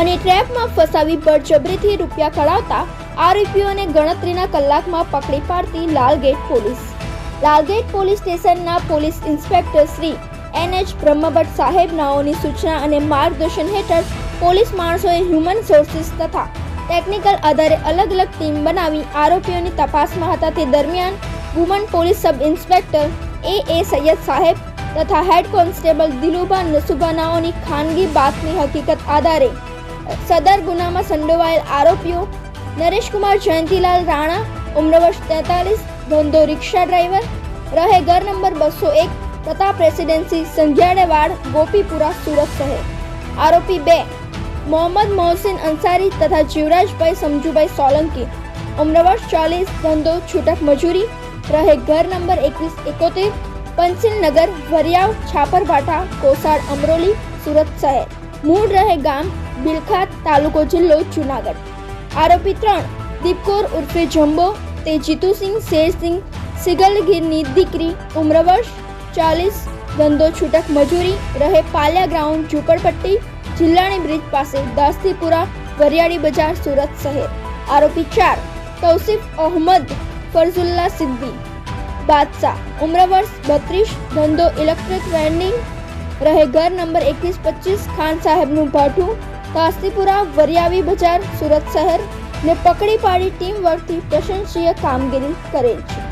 હની ટ્રેપમાં ફસાવી બળજબરીથી રૂપિયા કઢાવતા આરોપીઓને ગણતરીના કલાકમાં પકડી પાડતી લાલગેટ પોલીસ. લાલગેટ પોલીસ સ્ટેશનના police inspector Shri N H Brahmbhatt સાહેબનાઓની સૂચના અને માર્ગદર્શન હેઠળ પોલીસ માણસોએ હ્યુમન સોર્સિસ તથા ટેકનિકલ આધારે અલગ અલગ ટીમ બનાવી આરોપીઓની તપાસમાં હતા. તે દરમિયાન woman police sub inspector A A Sayyed સાહેબ તથા હેડ કોન્સ્ટેબલ દિલુબા નસુબાનાઓની ખાનગી બાતની હકીકત આધારે સદર ગુનામાં સંડોવાયેલ આરોપીઓ નરેશકુમાર જયંતિલાલ રાણા ઉમ્ર વર્ષ તેતાલીસ, ધંધો રિક્ષા ડ્રાઈવર, રહે ઘર નંબર બસો એક પ્રતાપ રેસિડેન્સી સંઘિયાળેવાડ ગોપીપુરા, સુરત શહેર. આરોપી બે, મોહમ્મદ મોહસિન અંસારી તથા જીવરાજભાઈ સમજુભાઈ સોલંકી. ઉમ્ર વર્ષ ચાલીસ, ધંધો, છૂટક મજૂરી, રહે ઘર નંબર એકવીસ, એકોતેર પંચિલનગર વરિયાવ છાપરભાઠા કોસાડ, અમરોલી, સુરત શહેર. મૂળ રહે ગામ બિલખાત તાલુકો જિલ્લો જુનાગઢ. આરોપી ત્રણ, દીપકોર ઉર્ફે જંબો તે જીતુસિંહ શેરસિંહ, સિગલગીરની દીકરી, ઉમ્ર વર્ષ ચાલીસ, ધંધો છૂટક મજૂરી, રહે પાલિયા ગ્રાઉન્ડ, ઝુંપડપટ્ટી, જિલ્લાની બ્રિજ પાસે દાસ્તીપુરા, વરિયાળી બજાર, સુરત શહેર. આરોપી ચાર, તૌસિફ અહમદ ફરઝુલ્લા સિદ્દી. બાદશાહ, ઉમ્ર વર્ષ બત્રીસ, ધંધો ઇલેક્ટ્રિક વેન્ડિંગ રહે ઘર નંબર એકવીસ પચીસ ખાન સાહેબનું ભાઠું કાસ્તીપુરા વરિયાવી બજાર, સુરત શહેર ને પકડી પાડી ટીમ વર્કથી પ્રશંસનીય કામગીરી કરેલ છે.